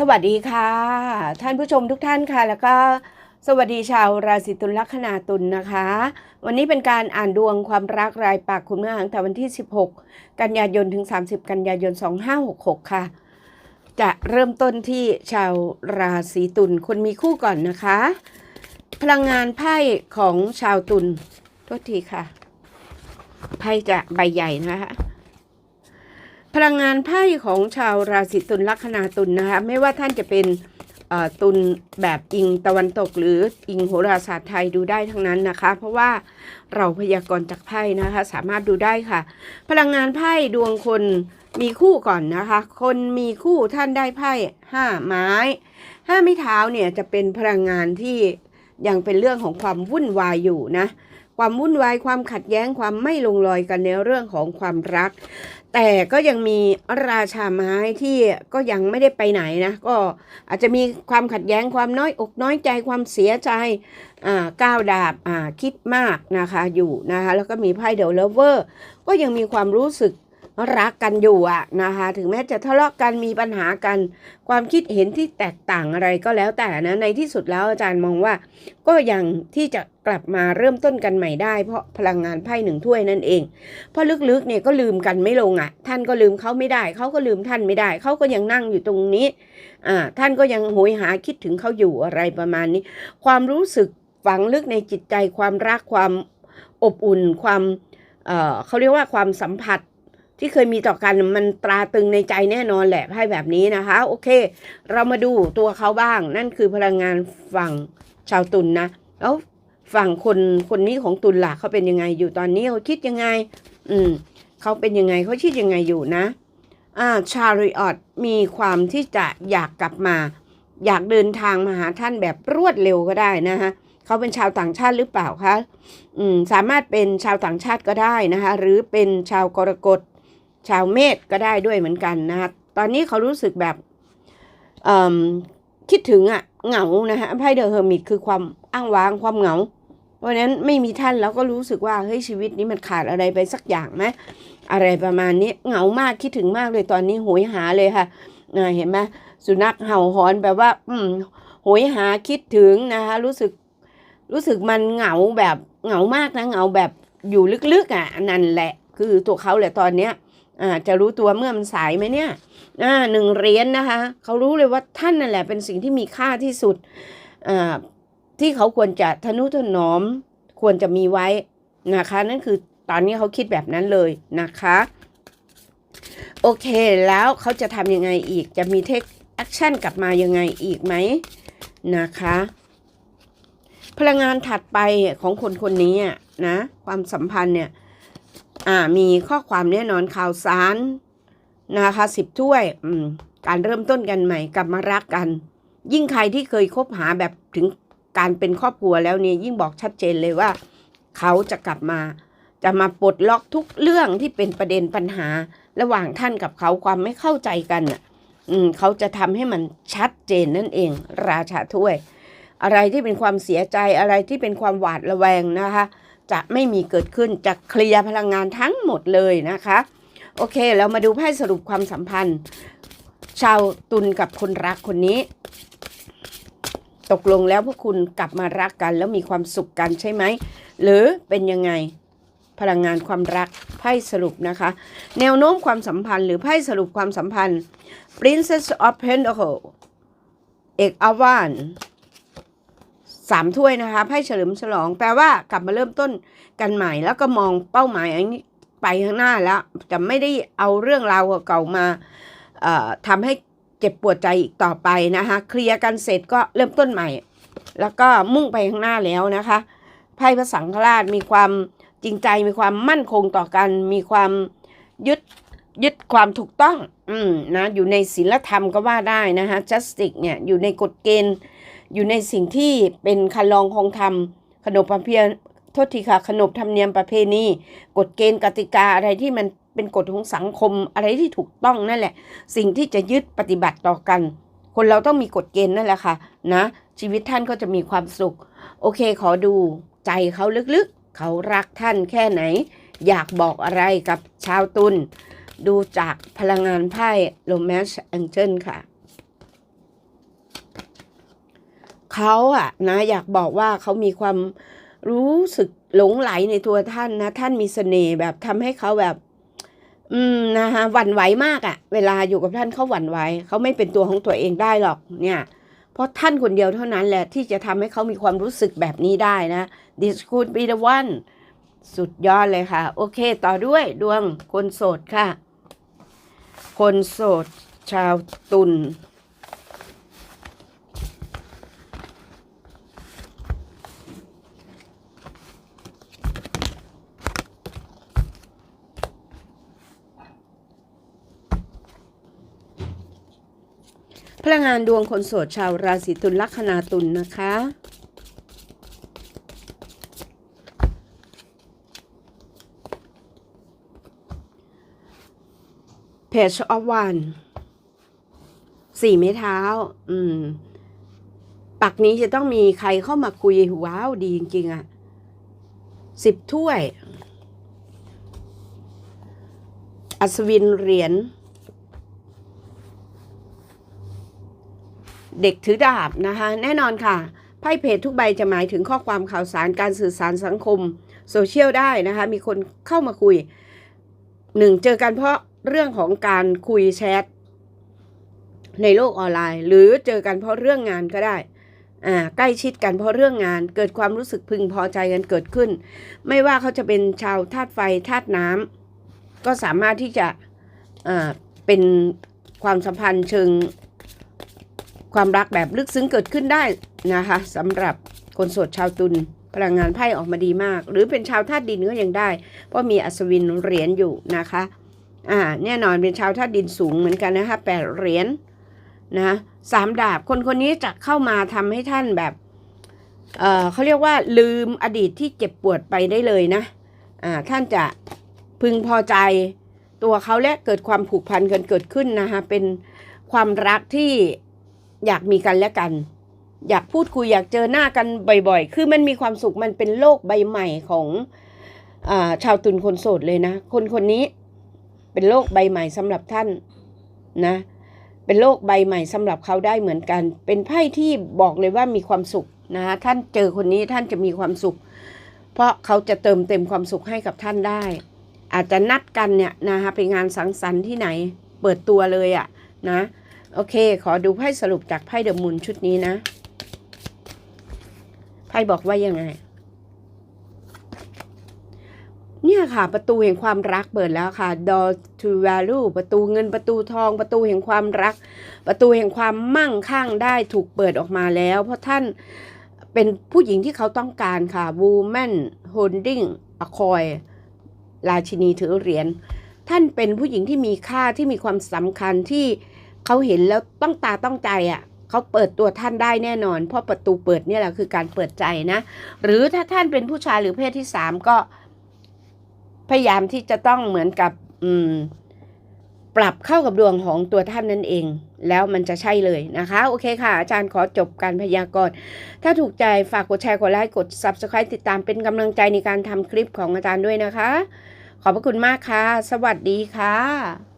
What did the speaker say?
สวัสดีค่ะ ท่านผู้ชมทุกท่านค่ะ แล้วก็สวัสดีชาวราศีตุลลัคนาตุลนะคะ วันนี้เป็นการอ่านดวงความรักรายปากคุณเมื่อตั้งแต่วันที่ 16 กันยายนถึง 30 กันยายน 2566 ค่ะ จะเริ่มต้นที่ชาวราศีตุลคนมีคู่ก่อนนะคะ พลังงานไพ่ของชาวตุลโทษทีค่ะไพ่จะใบใหญ่นะคะ พลังงานไพ่ของชาวราศีตุลลัคนาตุลนะคะไม่ว่าท่านจะเป็นตุลแบบอิงตะวันตกหรืออิงโหราศาสตร์ไทยดูได้ทั้งนั้นนะคะ เพราะว่าเราพยากรณ์จากไพ่นะคะสามารถดูได้ค่ะ พลังงานไพ่ดวงคนมีคู่ก่อนนะคะ คนมีคู่ท่านได้ไพ่ห้าไม้ห้าไม้เท้าเนี่ยจะเป็นพลังงานที่ยังเป็นเรื่องของความวุ่นวายอยู่นะความวุ่นวายความขัดแย้งความไม่ลงรอยกันในเรื่องของความรัก แต่ก็ยังมีราชาไม้ที่ก็ยังไม่ได้ไปไหนนะ ก็อาจจะมีความขัดแย้งความน้อยอกน้อยใจความเสียใจอ่าก้าวดาบอ่าคิดมากนะคะอยู่นะคะแล้วก็มีไพ่เดลเลเวอร์ก็ยังมีความรู้สึก รักกันอยู่อะนะคะ ถึงแม้จะทะเลาะกันมีปัญหากัน ความคิดเห็นที่แตกต่างอะไรก็แล้วแต่นะ ในที่สุดแล้วอาจารย์มองว่า ก็ยังที่จะกลับมาเริ่มต้นกันใหม่ได้ เพราะพลังงานไพ่หนึ่งถ้วยนั่นเอง เพราะลึกๆเนี่ยก็ลืมกันไม่ลงอะท่านก็ลืมเขาไม่ได้ เขาก็ลืมท่านไม่ได้ เขาก็ยังนั่งอยู่ตรงนี้อ่าท่านก็ยังโหยหาคิดถึงเขาอยู่อะไรประมาณนี้ ความรู้สึกฝังลึกในจิตใจความรักความอบอุ่นความเเขาเรียกว่าความสัมผัส ที่เคยมีต่อกันมันตราตึงในใจแน่นอนแหละไพ่แบบนี้นะคะ โอเค เรามาดูตัวเขาบ้าง นั่นคือพลังงานฝั่งชาวตุลนนะแล้วฝั่งคนคนนี้ของตุลล่ะเขาเป็นยังไงอยู่ตอนนี้เขาคิดยังไง อืมเขาเป็นยังไงเขาคิดยังไงอยู่นะอ่าชาริออตมีความที่จะอยากกลับมา อยากเดินทางมาหาท่านแบบรวดเร็วก็ได้นะคะเขาเป็นชาวต่างชาติหรือเปล่าคะอืมสามารถเป็นชาวต่างชาติก็ได้นะคะหรือเป็นชาวกรกฎ ชาวเมษก็ได้ด้วยเหมือนกันนะคะตอนนี้เขารู้สึกแบบคิดถึงอะเหงานะคะไพ่เดอะเฮอร์มิตคือความอ้างว้างความเหงา เพราะนั้นไม่มีท่านแล้วก็รู้สึกว่าเฮ้ยชีวิตนี้มันขาดอะไรไปสักอย่างไหมอะไรประมาณนี้เหงามากคิดถึงมากเลยตอนนี้โหยหาเลยค่ะเห็นไหมสุนัขเห่าหอนแบบว่า อืมโหยหาคิดถึงนะคะรู้สึกรู้สึกมันเหงาแบบเหงามากนะเหงาแบบอยู่ลึกๆอะนั่นแหละ คือตัวเขาแหละตอนเนี้ย อ่าจะรู้ตัวเมื่อมันสายไหมเนี่ยอ่าหนึ่งเหรียญนะคะเขารู้เลยว่าท่านนั่นแหละเป็นสิ่งที่มีค่าที่สุดอ่าที่เขาควรจะทนุถนอมควรจะมีไว้นะคะ นั่นคือตอนนี้เขาคิดแบบนั้นเลยนะคะ โอเคแล้วเขาจะทำยังไงอีกจะมีเทคแอคชั่นกลับมายังไงอีกไหมนะคะ พลังงานถัดไปของคนคนนี้นะความสัมพันธ์เนี่ย อ่ามีข้อความแน่นอนข่าวสารนะคะสิบถ้วยการเริ่มต้นกันใหม่กลับมารักกัน ยิ่งใครที่เคยคบหาแบบถึงการเป็นครอบครัวแล้วเนี่ยยิ่งบอกชัดเจนเลยว่า เขาจะกลับมา จะมาปลดล็อกทุกเรื่องที่เป็นประเด็นปัญหา ระหว่างท่านกับเขาความไม่เข้าใจกันอืมเขาจะทำให้มันชัดเจนนั่นเอง ราชาถ้วย อะไรที่เป็นความเสียใจอะไรที่เป็นความหวาดระแวงนะคะ จะไม่มีเกิดขึ้นจะเคลียร์พลังงานทั้งหมดเลยนะคะ โอเค เรามาดูไพ่สรุปความสัมพันธ์ ชาวตุลกับคนรักคนนี้ ตกลงแล้วพวกคุณกลับมารักกัน แล้วมีความสุขกันใช่ไหม หรือเป็นยังไงพลังงานความรักไพ่สรุปนะคะ แนวโน้มความสัมพันธ์หรือไพ่สรุปความสัมพันธ์ Princess of Pentacles เอกอวาน สามถ้วยนะคะไพ่เฉลิมฉลอง แปลว่ากลับมาเริ่มต้นกันใหม่ แล้วก็มองเป้าหมายอันนี้ไปข้างหน้าแล้วจะไม่ได้เอาเรื่องราวเก่ามาทำให้เจ็บปวดใจอีกต่อไปนะคะเคลียร์กันเสร็จก็เริ่มต้นใหม่ แล้วก็มุ่งไปข้างหน้าแล้วนะคะไพ่พระสังฆราชมีความจริงใจมีความมั่นคงต่อกัน มีความยึดยึดความถูกต้อง อืมนะอยู่ในศีลธรรมก็ว่าได้นะคะ justice เนี่ยอยู่ในกฎเกณฑ์ อยู่ในสิ่งที่เป็นคันลองคงธรรม ขนบประเพณีโทษทีค่ะขนบธรรมเนียมประเพณีกฎเกณฑ์กติกาอะไรที่มันเป็นกฎของสังคมอะไรที่ถูกต้องนั่นแหละ สิ่งที่จะยึดปฏิบัติต่อกัน คนเราต้องมีกฎเกณฑ์นั่นแหละค่ะนะ ชีวิตท่านก็จะมีความสุข โอเคขอดูใจเขาลึกๆ เขารักท่านแค่ไหน อยากบอกอะไรกับชาวตุลดูจากพลังงานไพ่โ o แมชแองเจิลค่ะ เขาอะนะอยากบอกว่าเขามีความรู้สึกหลงไหลในตัวท่านนะ ท่านมีเสน่ห์แบบทำให้เขาแบบ อืมนะคะหวั่นไหวมากอะเวลาอยู่กับท่านเขาหวั่นไหวเขาไม่เป็นตัวของตัวเองได้หรอกเนี่ยเพราะท่านคนเดียวเท่านั้นแหละที่จะทำให้เขามีความรู้สึกแบบนี้ได้นะ this could be the one สุดยอดเลยค่ะ โอเค ต่อด้วยดวงคนโสดค่ะ คนโสด ชาวตุล พลังงานดวงคนโสดชาวราศีตุลลัคนาตุลนะคะเพจออฟวันสี่ไม้เท้า อืม ปักนี้จะต้องมีใครเข้ามาคุย ว้าว ดีจริง ๆอะสิบถ้วย อัศวินเหรียญ เด็กถือดาบนะคะแน่นอนค่ะไพ่เพจทุกใบจะหมายถึงข้อความข่าวสารการสื่อสารสังคมโซเชียลได้นะคะมีคนเข้ามาคุยหนึ่งเจอกันเพราะเรื่องของการคุยแชทในโลกออนไลน์ หรือเจอกันเพราะเรื่องงานก็ได้อ่าใกล้ชิดกันเพราะเรื่องงานเกิดความรู้สึกพึงพอใจกันเกิดขึ้น ไม่ว่าเขาจะเป็นชาวธาตุไฟธาตุน้ำก็สามารถที่จะอ่าเป็นความสัมพันธ์เชิง ความรักแบบลึกซึ้งเกิดขึ้นได้นะคะสำหรับคนโสดชาวตุลพลังงานไพ่ออกมาดีมาก หรือเป็นชาวธาตุดินก็ยังได้ เพราะมีอัศวินเหรียญอยู่นะคะอ่าแน่นอนเป็นชาวธาตุดินสูงเหมือนกันนะคะแปดเหรียญนะสามดาบคนคนนี้จะเข้ามาทำให้ท่านแบบเอ่อเขาเรียกว่าลืมอดีตที่เจ็บปวดไปได้เลยนะอ่าท่านจะพึงพอใจตัวเขาและเกิดความผูกพันกันเกิดขึ้นนะคะเป็นความรักที่ อยากมีกันและกัน อยากพูดคุยอยากเจอหน้ากันบ่อยๆ คือมันมีความสุขมันเป็นโลกใบใหม่ของอชาวตุลคนโสดเลยนะ คนคนนี้เป็นโลกใบใหม่สำหรับท่านนะ เป็นโลกใบใหม่สำหรับเขาได้เหมือนกัน เป็นไพ่ที่บอกเลยว่ามีความสุขนะคะท่านเจอคนนี้ท่านจะมีความสุข เพราะเขาจะเติมเต็มความสุขให้กับท่านได้ อาจจะนัดกันเนี่ยนะคะไปงานสังสรรค์ที่ไหน เปิดตัวเลยอะนะ โอเค ขอดูไพ่สรุปจากไพ่เดอะมูนชุดนี้นะ ไพ่บอกว่ายังไง เนี่ยค่ะ ประตูแห่งความรักเปิดแล้วค่ะ door to value ประตูเงินประตูทอง ประตูแห่งความรัก ประตูแห่งความมั่งคั่งได้ถูกเปิดออกมาแล้ว เพราะท่านเป็นผู้หญิงที่เขาต้องการค่ะ woman holding a coin ราชินีถือเหรียญ ท่านเป็นผู้หญิงที่มีค่าที่มีความสำคัญที่ เขาเห็นแล้วต้องตาต้องใจอะ่ะเขาเปิดตัวท่านได้แน่นอน เพราะประตูเปิดเนี่ยแหละคือการเปิดใจนะ หรือถ้าท่านเป็นผู้ชายหรือเพศที่สามก็พยายามที่จะต้องเหมือนกับอืมปรับเข้ากับดวงของตัวท่านนั่นเอง แล้วมันจะใช่เลยนะคะ โอเคค่ะ อาจารย์ขอจบการพยากรณ์ ถ้าถูกใจฝากกดแชร์กดไลค์กด Subscribe ติดตามเป็นกำลังใจในการทำคลิปของอาจารย์ด้วยนะคะ ขอบพระคุณมากค่ะ สวัสดีค่ะ